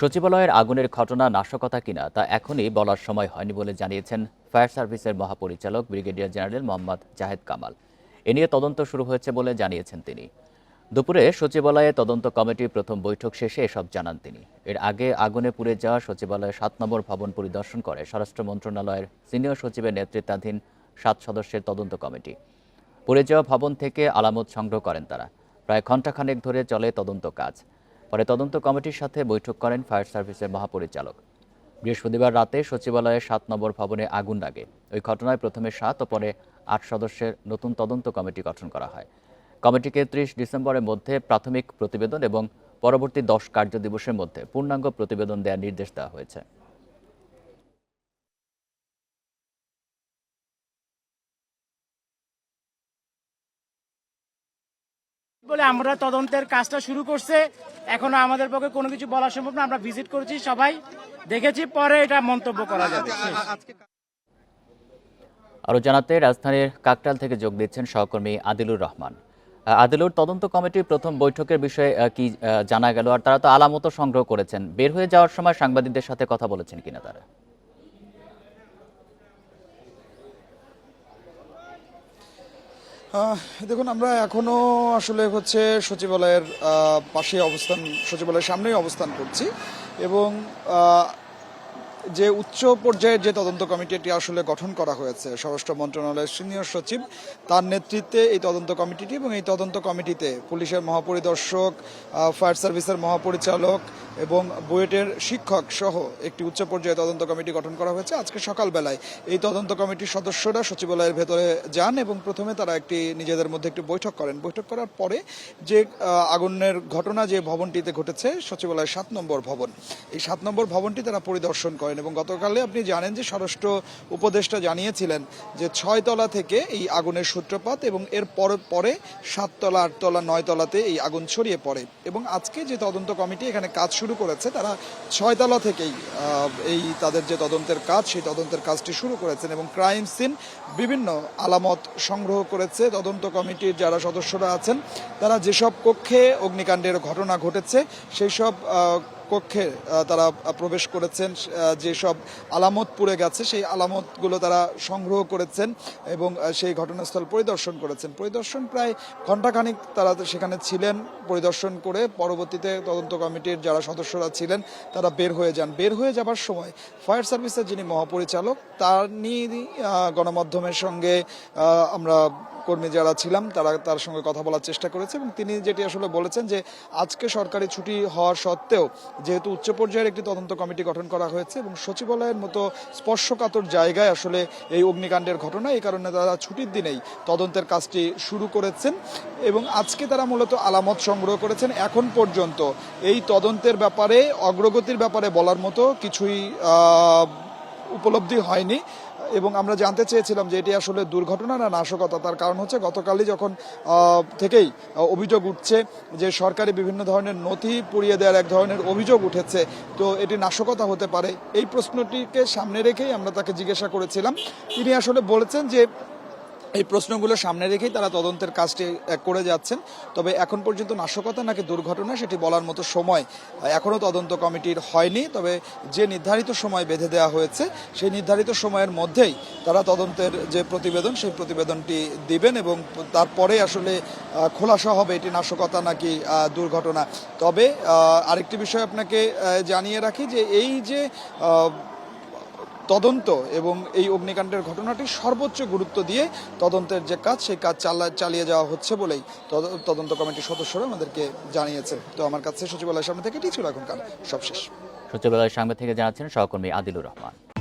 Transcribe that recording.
সচিবালয়ের আগুনের ঘটনা নাশকতা কিনা তা এখনই বলার সময় হয়নি বলে জানিয়েছেন ফায়ার সার্ভিসের মহাপরিচালক ব্রিগেডিয়ার জেনারেল মোহাম্মদ জাহেদ কামাল। এ নিয়ে তদন্ত শুরু হয়েছে বলে জানিয়েছেন তিনি। দুপুরে সচিবালয়ে তদন্ত কমিটির প্রথম বৈঠক শেষে এসব জানান তিনি। এর আগে আগুনে পুড়ে যাওয়া সচিবালয়ের সাত নম্বর ভবন পরিদর্শন করে স্বরাষ্ট্র মন্ত্রণালয়ের সিনিয়র সচিবের নেতৃত্বাধীন সাত সদস্যের তদন্ত কমিটি। পুড়ে যাওয়া ভবন থেকে আলামত সংগ্রহ করেন তারা। প্রায় ঘণ্টাখানেক ধরে চলে তদন্ত কাজ। পরে তদন্ত কমিটির সাথে বৈঠক করেন ফায়ার সার্ভিসের মহাপরিচালক। বৃহস্পতিবার রাতে সচিবালয়ে সাত নম্বর ভবনে আগুন লাগে। ওই ঘটনায় প্রথমে সাত ও পরে আট সদস্যের নতুন তদন্ত কমিটি গঠন করা হয়। কমিটিকে ত্রিশ ডিসেম্বরের মধ্যে প্রাথমিক প্রতিবেদন এবং পরবর্তী দশ কার্যদিবসের মধ্যে পূর্ণাঙ্গ প্রতিবেদন দেওয়ার নির্দেশ দেওয়া হয়েছে। বলে আমরা তদন্তের কাজটা শুরু করছে। এখনও আমাদের পক্ষে কোনো কিছু বলা সম্ভব না। আমরা ভিজিট করেছি সবাই। দেখেছি পরে এটা মন্তব্য করা যাবে। শেষ। আরও জানাতে রাজধানীর কাকটাল থেকে যোগ দিচ্ছেন সহকর্মী আদিলুর রহমান। আদিলুর তদন্ত কমিটির প্রথম বৈঠকের বিষয়ে কি জানা গেল? আর তারা তো আলামত সংগ্রহ করেছেন। বের হয়ে যাওয়ার সময় সাংবাদিকদের সাথে কথা বলেছেন কিনা তারা? দেখুন আমরা এখনও আসলে হচ্ছে সচিবালয়ের পাশে অবস্থান সচিবালয়ের সামনেই অবস্থান করছি এবং যে উচ্চ পর্যায়ের যে তদন্ত কমিটিটি আসলে গঠন করা হয়েছে, স্বরাষ্ট্র মন্ত্রণালয়ের সিনিয়র সচিব তার নেতৃত্বে এই তদন্ত কমিটিটি এবং এই তদন্ত কমিটিতে পুলিশের মহাপরিদর্শক ফায়ার সার্ভিসের মহাপরিচালক এবং বুয়েটের শিক্ষক সহ একটি উচ্চ পর্যায়ে তদন্ত কমিটি গঠন করা হয়েছে। আজকে সকালবেলায় এই তদন্ত কমিটির সদস্যরা সচিবালয়ের ভেতরে যান এবং প্রথমে তারা একটি নিজেদের মধ্যে একটি বৈঠক করেন। বৈঠক করার পরে যে আগুনের ঘটনা যে ভবনটিতে ঘটেছে, সচিবালয়ের সাত নম্বর ভবন, এই সাত নম্বর ভবনটি তারা পরিদর্শন করেন। এবং গতকালে আপনি জানেন যে স্বরাষ্ট্র উপদেষ্টা জানিয়েছিলেন যে ছয়তলা থেকে এই আগুনের সূত্রপাত এবং এর পর, পরে সাততলা আটতলা নয়তলাতে এই আগুন ছড়িয়ে পড়ে এবং আজকে যে তদন্ত কমিটি এখানে কাজ শুরু করেছে, তারা ছয়তলা থেকেই এই তাদের যে তদন্তের কাজ, সেই তদন্তের কাজটি শুরু করেছেন এবং ক্রাইম সিন বিভিন্ন আলামত সংগ্রহ করেছে। তদন্ত কমিটির যারা সদস্যরা আছেন, তারা যেসব কক্ষে অগ্নিকাণ্ডের ঘটনা ঘটেছে সেই সব কক্ষে তারা প্রবেশ করেছেন যেসব আলামত পুড়ে গেছে, সেই আলামতগুলো তারা সংগ্রহ করেছেন এবং সেই ঘটনাস্থল পরিদর্শন করেছেন। পরিদর্শন প্রায় ঘণ্টাখানিক তারা সেখানে ছিলেন, পরিদর্শন করে পরবর্তীতে তদন্ত কমিটির যারা সদস্যরা ছিলেন, তারা বের হয়ে যান। বের হয়ে যাবার সময় ফায়ার সার্ভিসের যিনি মহাপরিচালক তার নিয়ে গণমাধ্যমের সঙ্গে আমরা কর্মী যারা ছিলাম, তারা তার সঙ্গে কথা বলার চেষ্টা করেছে এবং তিনি যেটি আসলে বলেছেন যে, আজকে সরকারি ছুটি হওয়ার সত্ত্বেও যেহেতু উচ্চ পর্যায়ের একটি তদন্ত কমিটি গঠন করা হয়েছে এবং সচিবালয়ের মতো স্পর্শকাতর জায়গায় আসলে এই অগ্নিকাণ্ডের ঘটনা, এই কারণে তারা ছুটির দিনেই তদন্তের কাজটি শুরু করেছেন এবং আজকে তারা মূলত আলামত সংগ্রহ করেছেন। এখন পর্যন্ত এই তদন্তের ব্যাপারে, অগ্রগতির ব্যাপারে বলার মতো কিছুই উপলব্ধি হয়নি। এবং আমরা জানতে চেয়েছিলাম যে এটি আসলে দুর্ঘটনা না নাশকতা। তার কারণ হচ্ছে গতকালই যখন থেকেই অভিযোগ উঠছে যে সরকারি বিভিন্ন ধরনের নথি পুড়িয়ে দেওয়ার এক ধরনের অভিযোগ উঠেছে, তো এটি নাশকতা হতে পারে। এই প্রশ্নটিকে সামনে রেখেই আমরা তাকে জিজ্ঞাসা করেছিলাম। তিনি আসলে বলেছেন যে এই প্রশ্নগুলো সামনে রেখেই তারা তদন্তের কাজটি করে যাচ্ছেন। তবে এখন পর্যন্ত নাশকতা নাকি দুর্ঘটনা সেটি বলার মতো সময় এখনও তদন্ত কমিটির হয়নি। তবে যে নির্ধারিত সময় বেঁধে দেওয়া হয়েছে, সেই নির্ধারিত সময়ের মধ্যেই তারা তদন্তের যে প্রতিবেদন, সেই প্রতিবেদনটি দিবেন এবং তারপরে আসলে খোলাসা হবে এটি নাশকতা নাকি দুর্ঘটনা। তবে আরেকটি বিষয় আপনাকে জানিয়ে রাখি যে এই যে তদন্ত এবং এই অগ্নিকাণ্ডের ঘটনাটি সর্বোচ্চ গুরুত্ব দিয়ে তদন্তের যে কাজ, সেই কাজ চালা চালিয়ে যাওয়া হচ্ছে বলেই তদ- তদন্ত কমিটির সদস্যরা আমাদেরকে জানিয়েছে। তো আমার কাছে সচিবালয়ের সামনে থেকে এটি ছিল এখনকার সবশেষ। সচিবালয়ের সামনে থেকে জানাচ্ছেন সহকর্মী আদিলুর রহমান।